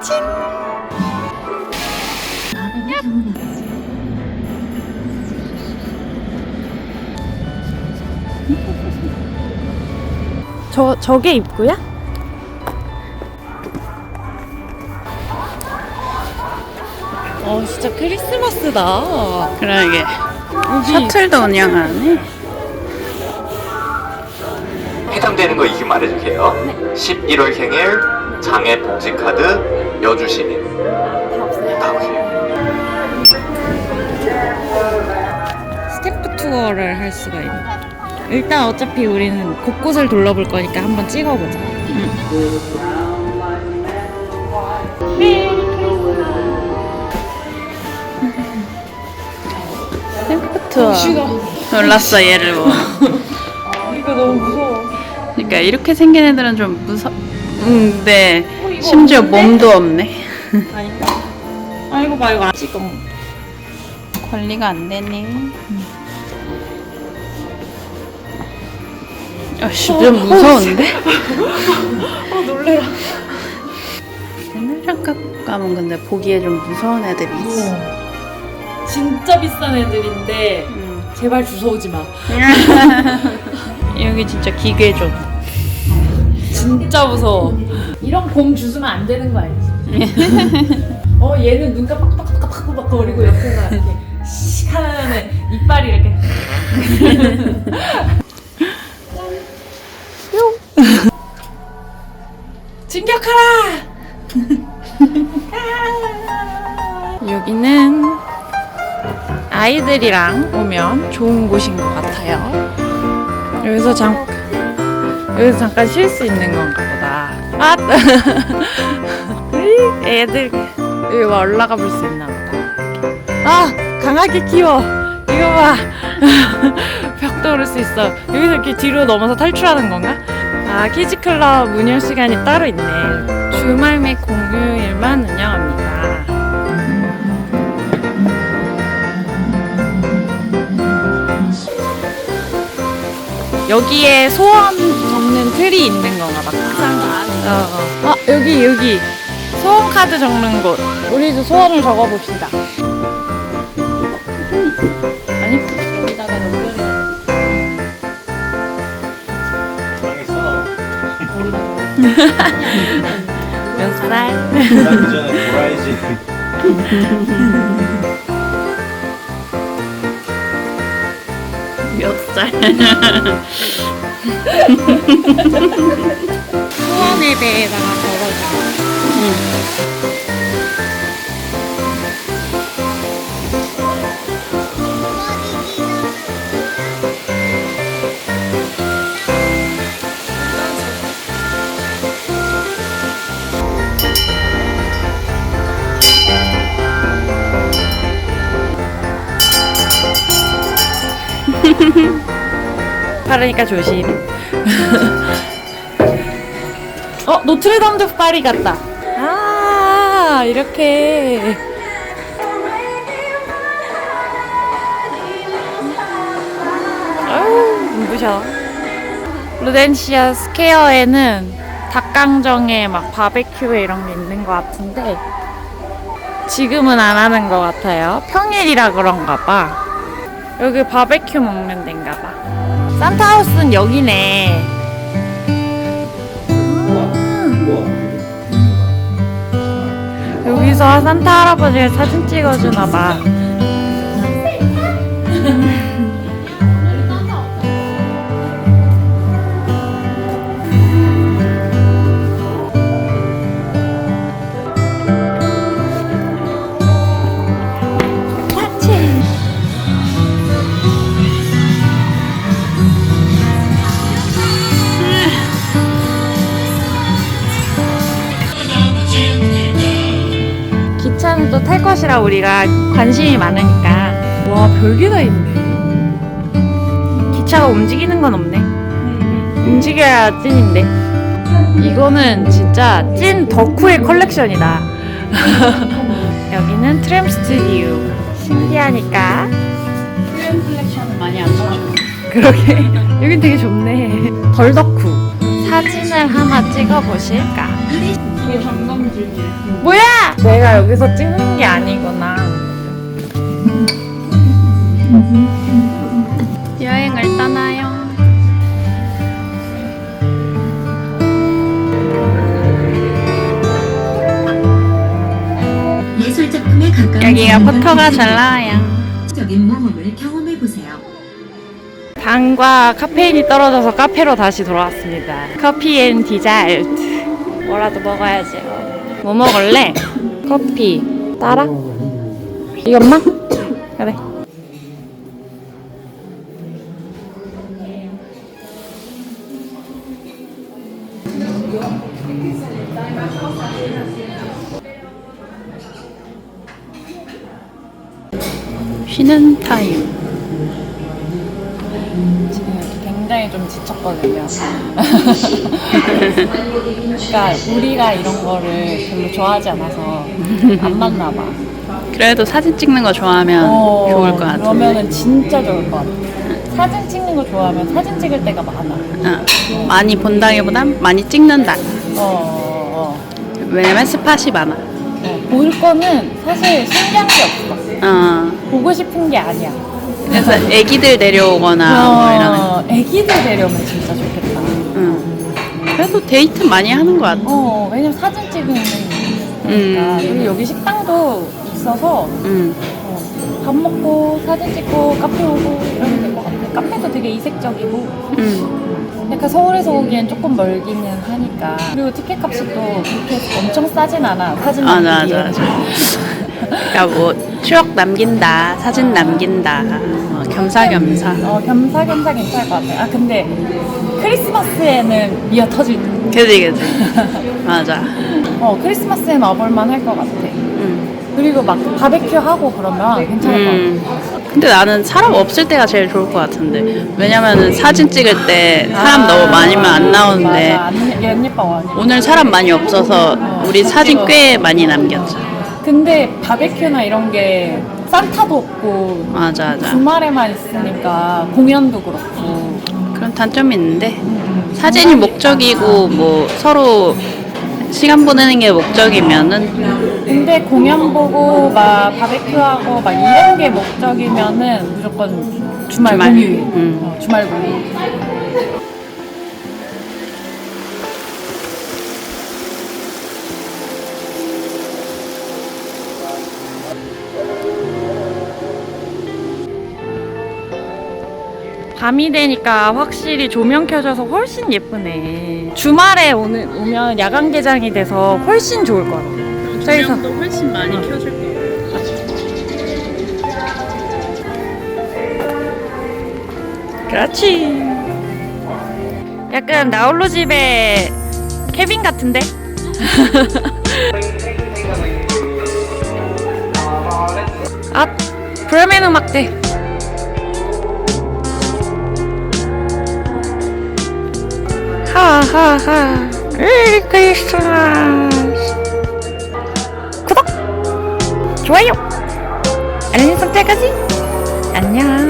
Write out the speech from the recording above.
칭. 저 저게 입구야? 어 진짜 크리스마스다. 그러게. 셔틀도 운영하네. 해당되는 거 이유 말해줄게요. 11월 생일, 장애 복지 카드, 여주 시민. 다 오세요. 스탬프 투어를 할 수가 있네. 일단 어차피 우리는 곳곳을 둘러볼 거니까 한번 찍어보자. 투어. 놀랐어 얘를 보고. 이거 너무 무서워. 그러니까 이렇게 생긴 애들은 좀 무서. 음, 네. 심지어 몸도 없네. 아닌가? 아 이거 봐 이거 안 찍어. 관리가 안 되네. 아씨, 좀 무서운데? 어 놀래라. 옛날 장갑감은 근데 보기에 좀 무서운 애들이 있어. 진짜 비싼 애들인데 음. 제발 주워오지 마. 여기 진짜 기괴죠. 진짜 무서워. 이런 공 주스면 안 되는 거 알지? 어 얘는 눈 깜빡깜빡깜빡 거리고 옆에가 이렇게 씩 하면은 이빨이 이렇게 진격하라! 여기는 아이들이랑 오면 좋은 곳인 것 같아요. 여기서 잠 여기서 잠깐 쉴 수 있는 건가 보다. 아, 애들 여기 와 올라가 볼 수 있나 보다. 아, 강하게 키워. 이거 봐. 벽도 오를 수 있어. 여기서 이렇게 뒤로 넘어서 탈출하는 건가? 아, 키즈클럽 운영 시간이 따로 있네. 주말 및 공휴일만 운영합니다. 여기에 소원 적는 틀이 있는 건가 봐. 어, 어. 아, 여기, 여기. 소원 카드 적는 곳. 우리도 소원을 적어봅시다. 아니, 여기다가 연결해. 몇 살? 그 전에 도라이지 몇 살? 소원에 대해다가 적어줘. 바르니까 조심. 어, 노트르담드 파리 같다. 아, 이렇게. 아우, 눈부셔. 루덴시아 스퀘어에는 닭강정에 막 바베큐에 이런 게 있는 것 같은데, 지금은 안 하는 것 같아요. 평일이라 그런가 봐. 여기 바베큐 먹는 데인가 봐. 산타하우스는 여기네. 여기서 산타 할아버지가 사진 찍어주나 봐. 탈 것이라 우리가 관심이 많으니까. 와, 별게 다 있네. 기차가 움직이는 건 없네. 움직여야 찐인데. 이거는 진짜 찐 덕후의 컬렉션이다. 여기는 트램 스튜디오. 신기하니까. 프레임 컬렉션은 많이 안 사줘. 그러게. 여긴 되게 좋네. 덜 덕후. 사진을 하나 찍어보실까? 관광지이에요. 뭐야? 내가 여기서 찍는 게 아니구나. 여행을 떠나요. 예술 작품에 가까운 여기가 포터가 잘 나와요. 적인 모험을 경험해 보세요. 당과 카페인이 떨어져서 카페로 다시 돌아왔습니다. 커피 앤 디자이트. 뭐라도 먹어야죠. 뭐 먹을래? 커피. 따라? 이것만? 그래. 쉬는 타임. 굉장히 좀 지쳤거든요. 그러니까 우리가 이런 거를 별로 좋아하지 않아서 안 맞나 봐. 그래도 사진 찍는 거 좋아하면 어, 좋을 것 같은데. 그러면은 진짜 좋을 것 같아. 사진 찍는 거 좋아하면 사진 찍을 때가 많아. 어, 많이 본다기보단 많이 찍는다. 어, 어, 왜냐면 스팟이 많아. 어. 볼 거는 사실 신기한 게 없어. 어, 보고 싶은 게 아니야. 그래서 애기들 내려오거나 뭐 이런. 어, 애기들 데려오면 진짜 좋겠다. 응. 그래도 데이트 많이 하는 것 같아. 어, 왜냐면 사진 찍는 거니까. 음. 그리고 여기 식당도 있어서 응. 어, 밥 먹고 사진 찍고 카페 오고 이러면 될 것 같아. 카페도 되게 이색적이고 응. 약간 서울에서 오기엔 조금 멀기는 하니까 그리고 티켓 값이 또 그렇게 엄청 싸진 않아 사진 남기기에. 맞아, 맞아. 그러니까 뭐 추억 남긴다, 사진 남긴다, 어, 겸사겸사. 어 겸사겸사 괜찮을 것 같아. 아 근데 크리스마스에는 미어 터질 듯. 그지 그지. 맞아. 어 크리스마스에는 와볼만 할 것 같아. 응. 그리고 막 바베큐 하고 그러면 괜찮을 것 음. 근데 나는 사람 없을 때가 제일 좋을 것 같은데. 왜냐면은 사진 찍을 때 같아. 사람 아, 너무 많으면 안 나오는데 맞아. 안, 안 예뻐 안 예뻐. 오늘 사람 많이 없어서 우리 사진 꽤 많이 남겼죠. 근데 바베큐나 이런 게 산타도 없고 맞아 맞아. 주말에만 있으니까 공연도 그렇고 그런 단점이 있는데 사진이 목적이고 뭐 서로 시간 보내는 게 목적이면은 근데 공연 보고 막 바베큐하고 막 이런 게 목적이면은 무조건 주말, 주말. 공휴일 음. 어, 주말 공휴일 밤이 되니까 확실히 조명 켜져서 훨씬 예쁘네. 주말에 오늘 오면 야간 개장이 돼서 훨씬 좋을 것 같아. 저기서 훨씬 많이 켜줄 거예요. 그렇지. 약간 나홀로 집의 케빈 같은데? 아, 브레멘 음악대. 하하하. 메리 크리스마스. 구독, 좋아요, 알림 설정까지. 안녕.